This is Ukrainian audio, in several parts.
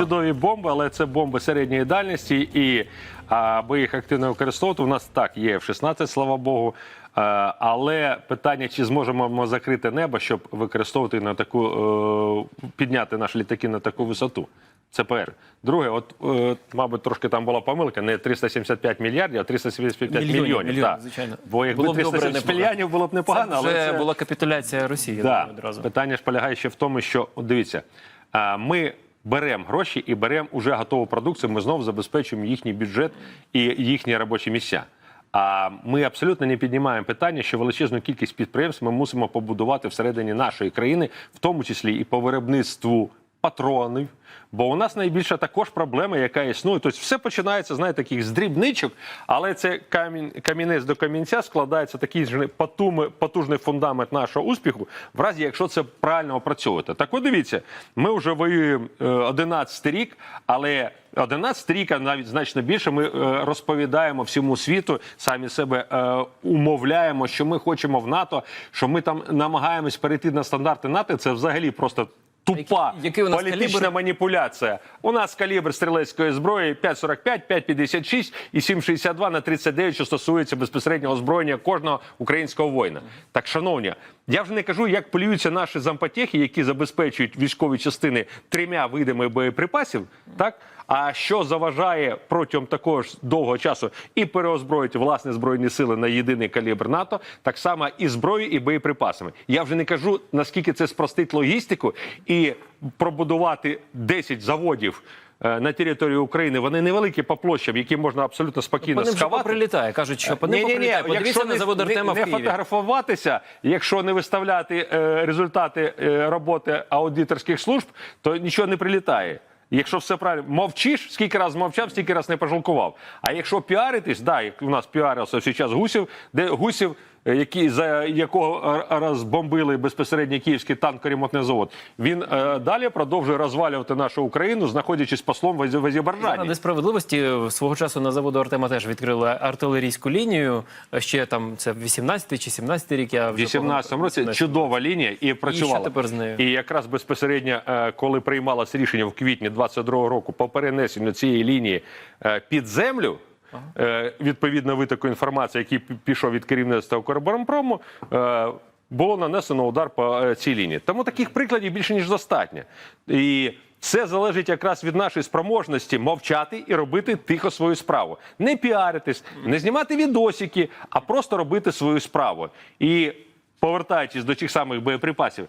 чудові бомби, але це бомби середньої дальності, і аби їх активно використовувати, у нас так є F-16, слава Богу. Е, Але питання, чи зможемо ми закрити небо, щоб використовувати на таку е, підняти наші літаки на таку висоту. Це перше. Друге, от е, мабуть, трошки там була помилка, не 375 мільярдів, а 375 Мільйонів, мільйонів. мільйонів, так. звичайно. Бо якби Було б 375 непогано. мільйонів було б непогано, це але це... була капітуляція Росії Да. одразу. Питання ж полягає ще в тому, що дивіться, ми беремо гроші і беремо уже готову продукцію. Ми знову забезпечуємо їхній бюджет і їхні робочі місця. А ми абсолютно не піднімаємо питання, що величезну кількість підприємств ми мусимо побудувати всередині нашої країни, в тому числі і по виробництву патронів. Бо у нас найбільша також проблема, яка існує. Тобто все починається, знаєте, таких з дрібничок, але це камінь, камінець до камінця складається такий ж потужний фундамент нашого успіху, в разі якщо це правильно опрацьовувати. Так от дивіться, ми вже воюємо е, 11 рік, але 11 рік, а навіть значно більше, ми е, розповідаємо всьому світу, самі себе е, умовляємо, що ми хочемо в НАТО, що ми там намагаємось перейти на стандарти НАТО. Це взагалі просто. Тупа Який- у нас політична калібр? маніпуляція. У нас калібр стрілецької зброї 5,45, 5,56 і 7,62 на 39, що стосується безпосереднього озброєння кожного українського воїна. Так, шановні, я вже не кажу, як полюються наші зампотехи, які забезпечують військові частини трьома видами боєприпасів, так? А що заважає протягом такого ж довгого часу і переозброїти власні збройні сили на єдиний калібр НАТО, так само і зброєю, і боєприпасами. Я вже не кажу наскільки це спростить логістику і пробудувати 10 заводів. Е, На території України вони невеликі по площам, які можна абсолютно спокійно По ним прилітає. Кажуть, що по ним прилітає. Подивіться на не- завод Артема не в Києві. фотографуватися, якщо не виставляти е, результати е, роботи аудиторських служб, то нічого не прилітає. Якщо все правильно, мовчиш, скільки раз мовчав, стільки раз не пожалкував. А якщо піаритись, да, як у нас піарився час гусів, де гусів, е, які за якого розбомбили безпосередньо київський танкоремонтний завод, він е, далі продовжує розвалювати нашу Україну, знаходячись послом в в Азербайджані. Заради справедливості е, свого часу на заводу Артема теж відкрили артилерійську лінію. Ще там це 18 чи 17 рік. Я вже 18 році чудова лінія і працювала. що тепер з нею? І якраз безпосередньо, е, коли приймалось рішення в квітні 22 року по перенесенню цієї лінії е, під землю. Е, Відповідно витоку інформації, який пішов від керівництва Укроборонпрому, е, було нанесено удар по е, цій лінії. Тому таких прикладів більше ніж достатньо. І це залежить якраз від нашої спроможності мовчати і робити тихо свою справу. Не піаритись, не знімати відосики, а просто робити свою справу. І повертаючись до тих самих боєприпасів,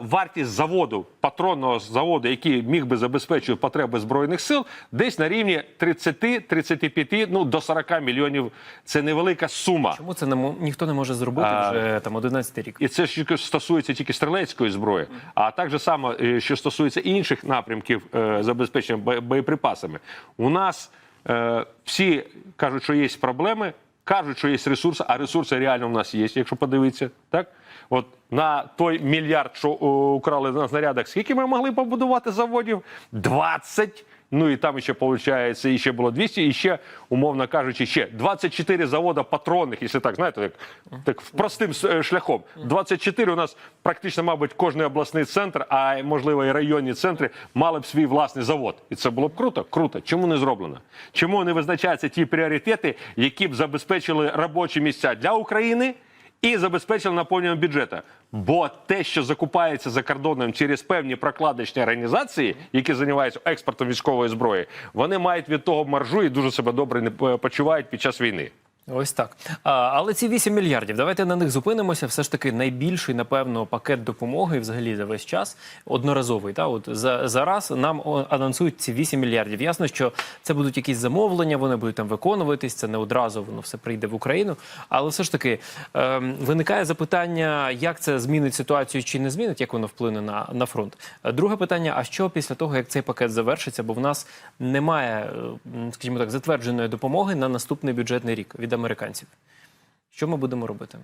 вартість заводу, патронного заводу, який міг би забезпечувати потреби збройних сил, десь на рівні 30-35, ну до 40 мільйонів. Це невелика сума. Чому це не ніхто не може зробити А, вже там 11 рік? І це ж стосується тільки стрілецької зброї, а так же само, е, що стосується інших напрямків е, забезпечення бо- боєприпасами. У нас е, всі кажуть, що є проблеми, кажуть, що є ресурси, а ресурси реально у нас є, якщо подивитися. Так? От на той мільярд, що о, украли на знарядах, скільки ми могли побудувати заводів? 20. Ну і там ще виходить, і ще було 200, і ще, умовно кажучи, ще 24 завода патронних, якщо так, знаєте, так, так простим е, шляхом. 24 у нас практично, мабуть, кожний обласний центр, а можливо і районні центри мали б свій власний завод. І це було б круто? Круто. Чому не зроблено? Чому не визначаються ті пріоритети, які б забезпечили робочі місця для України? І забезпечили наповнення бюджету. Бо те, що закупається за кордоном через певні прокладочні організації, які займаються експортом військової зброї, вони мають від того маржу і дуже себе добре не почувають під час війни. Ось так. А, але ці 8 мільярдів, давайте на них зупинимося. Все ж таки найбільший, напевно, пакет допомоги взагалі за весь час одноразовий. Та от за зараз нам анонсують ці 8 мільярдів. Ясно, що це будуть якісь замовлення, вони будуть там виконуватись. Це не одразу воно все прийде в Україну. Але все ж таки ем, виникає запитання, як це змінить ситуацію чи не змінить, як воно вплине на, на фронт. Е, Друге питання: а що після того, як цей пакет завершиться? Бо в нас немає, е, скажімо так, затвердженої допомоги на наступний бюджетний рік від американців. Що ми будемо робити?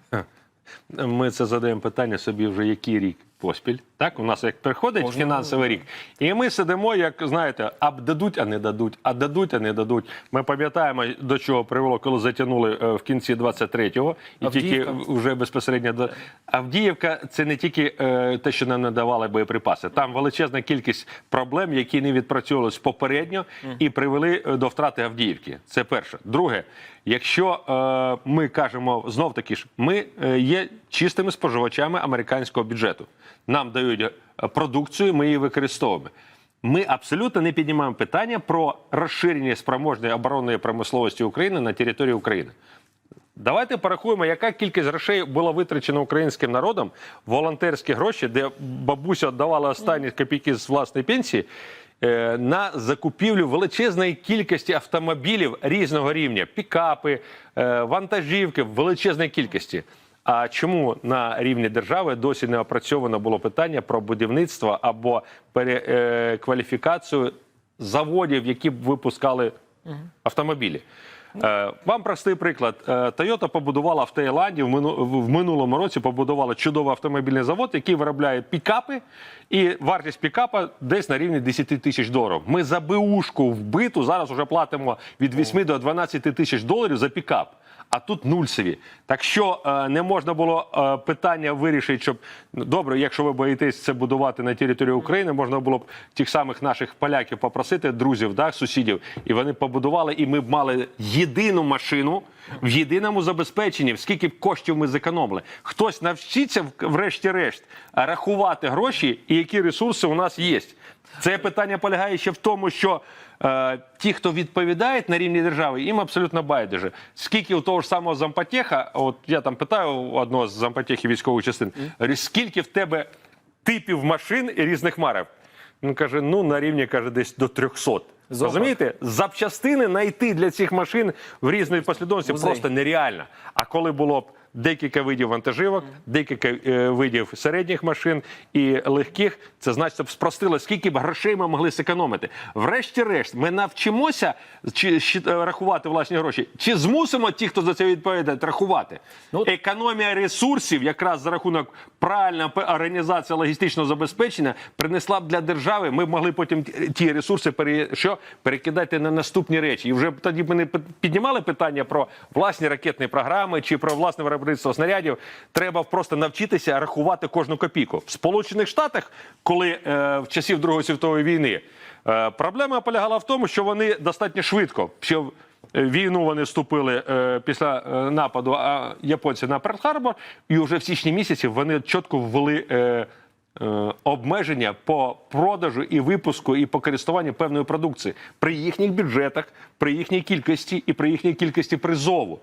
Ми це задаємо питання собі вже який рік. Поспіль. Так, у нас як приходить Можна, фінансовий рік, і ми сидимо, як знаєте, а дадуть, а не дадуть, а дадуть, а не дадуть. Ми пам'ятаємо, до чого привело, коли затягнули е, в кінці 23-го, і тільки вже безпосередньо до Авдіївка. Це не тільки е, те, що нам не давали боєприпаси. Там величезна кількість проблем, які не відпрацьовувалися попередньо і привели е, до втрати Авдіївки. Це перше. Друге, якщо е, ми кажемо знов таки ж, ми е, є чистими споживачами американського бюджету. Нам дають е, продукцію, ми її використовуємо. Ми абсолютно не піднімаємо питання про розширення спроможної оборонної промисловості України на території України. Давайте порахуємо, яка кількість грошей була витрачена українським народом, волонтерські гроші, де бабуся віддавала останні копійки з власної пенсії. е, На закупівлю величезної кількості автомобілів різного рівня, пікапи, е, вантажівки в величезній кількості. А чому на рівні держави досі не опрацьовано було питання про будівництво або перекваліфікацію заводів, які б випускали автомобілі? Е, Вам простий приклад. Е, Toyota побудувала в Таїланді в минулому році побудувала чудовий автомобільний завод, який виробляє пікапи, і вартість пікапа десь на рівні 10 тисяч доларів. Ми за БУшку вбиту зараз вже платимо від 8 до 12 тисяч доларів за пікап. А тут нульцеві. Так що е, не можна було е, питання вирішити, щоб ну, добре, якщо ви боїтесь це будувати на території України, можна було б тих самих наших поляків попросити, друзів, да, сусідів, і вони побудували, і ми б мали єдину машину в єдиному забезпеченні. Скільки б коштів ми зекономили? Хтось навчиться врешті-решт рахувати гроші і які ресурси у нас є. Це питання полягає ще в тому, що е, ті, хто відповідають на рівні держави, їм абсолютно байдуже. Скільки у того ж самого зампотеха, от я там питаю у одного з зампотехів військових частин, скільки в тебе типів машин і різних марок? Він каже: ну на рівні каже, десь до 300. Зоопарк. Розумієте, запчастини знайти для цих машин в різної послідовності Музей. просто нереально. А коли було б декілька видів вантажівок, декілька е, видів середніх машин і легких, це значить б спростило, скільки б грошей ми могли зекономити. Врешті-решт, ми навчимося чи, щит- е, рахувати власні гроші, чи змусимо ті, хто за це відповідає, рахувати. Ну, Економія ресурсів, якраз за рахунок правильної організації логістичного забезпечення, принесла б для держави. Ми б могли потім ті- ресурси пере, що, перекидати на наступні речі. І вже тоді б ми не піднімали питання про власні ракетні програми чи про власне виробництво снарядів. Треба просто навчитися рахувати кожну копійку. В Сполучених Штатах, коли е, в часів Другої світової війни, е, проблема полягала в тому, що вони достатньо швидко. В е, війну вони вступили е, після е, нападу а, японців на Перл-Харбор, і вже в січні місяці вони чітко ввели. Е, е, Обмеження по продажу і випуску і по користуванню певної продукції при їхніх бюджетах, при їхній кількості і при їхній кількості призову.